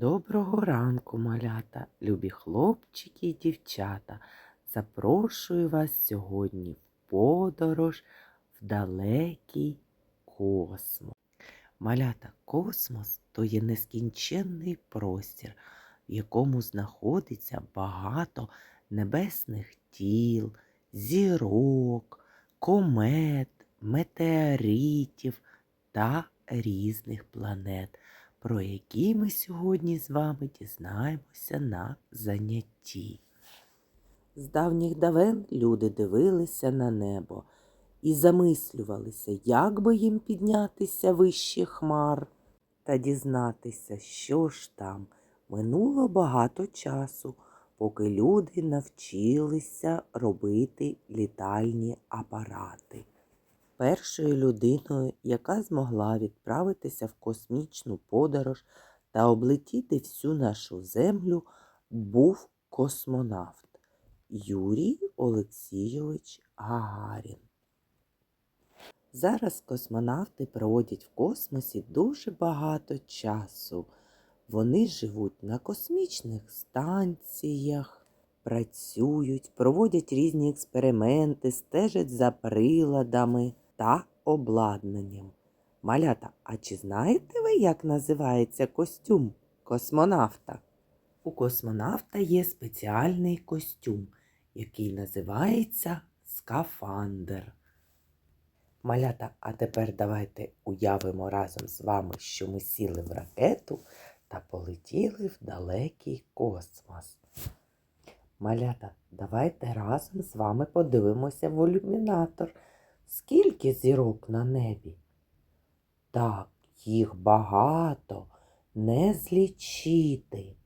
Доброго ранку, малята, любі хлопчики і дівчата. Запрошую вас сьогодні в подорож в далекий космос. Малята, космос то є нескінченний простір, в якому знаходиться багато небесних тіл, зірок, комет, метеоритів та різних планет про які ми сьогодні з вами дізнаємося на занятті. З давніх давен люди дивилися на небо і замислювалися, як би їм піднятися вище хмар та дізнатися, що ж там. Минуло багато часу, поки люди навчилися робити літальні апарати. Першою людиною, яка змогла відправитися в космічну подорож та облетіти всю нашу землю, був космонавт Юрій Олексійович Гагарін. Зараз космонавти проводять в космосі дуже багато часу. Вони живуть на космічних станціях, працюють, проводять різні експерименти, стежать за приладами та обладнанням. Малята, а чи знаєте ви, як називається костюм космонавта? У космонавта є спеціальний костюм, який називається скафандр. Малята, а тепер давайте уявимо разом з вами, що ми сіли в ракету та полетіли в далекий космос. Малята, давайте разом з вами подивимося в ілюмінатор. Скільки зірок на небі? Так, їх багато, не злічити.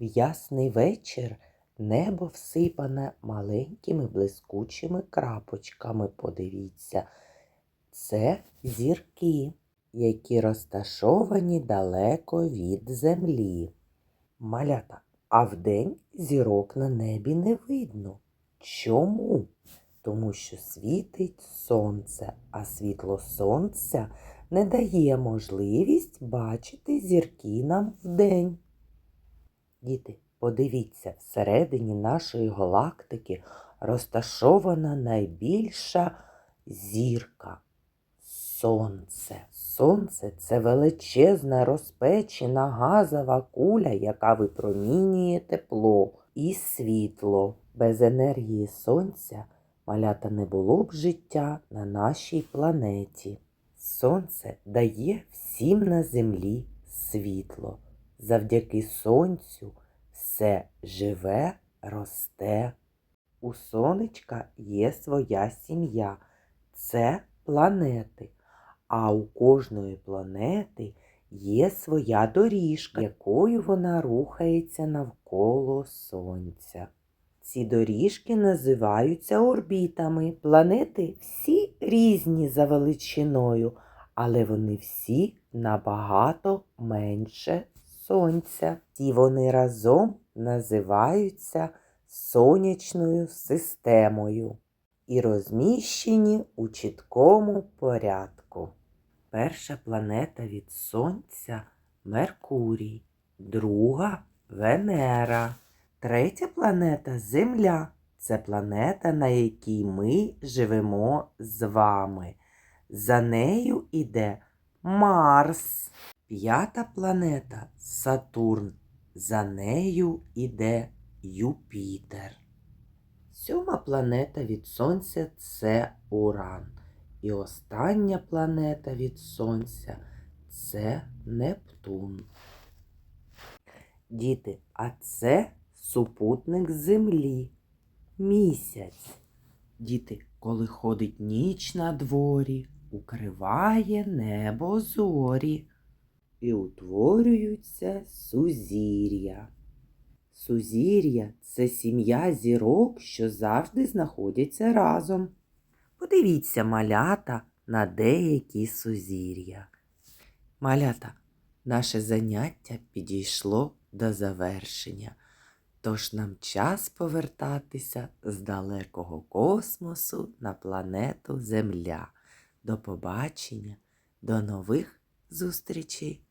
В ясний вечір небо всипане маленькими блискучими крапочками. Подивіться, це зірки, які розташовані далеко від землі. Малята, а вдень зірок на небі не видно. Чому? Тому що світить сонце, а світло сонця не дає можливість бачити зірки нам вдень. Діти, подивіться, всередині нашої галактики розташована найбільша зірка сонце. Сонце це величезна розпечена газова куля, яка випромінює тепло і світло. Без енергії сонця малята не було б життя на нашій планеті. Сонце дає всім на землі світло. Завдяки сонцю все живе, росте. У сонечка є своя сім'я. Це планети. А у кожної планети є своя доріжка, якою вона рухається навколо Сонця. Ці доріжки називаються орбітами. Планети всі різні за величиною, але вони всі набагато менше Сонця. Ті вони разом називаються сонячною системою і розміщені у чіткому порядку. Перша планета від Сонця Меркурій, друга Венера. Третя планета Земля. Це планета, на якій ми живемо з вами. За нею іде Марс. П'ята планета Сатурн. За нею іде Юпітер. Сьома планета від Сонця це Уран. І остання планета від Сонця це Нептун. Діти, а це супутник Землі, місяць. Діти, коли ходить ніч на дворі, укриває небо зорі і утворюються сузір'я. Сузір'я це сім'я зірок, що завжди знаходяться разом. Подивіться малята на деякі сузір'я. Малята, наше заняття підійшло до завершення. Тож нам час повертатися з далекого космосу на планету Земля. До побачення, до нових зустрічей!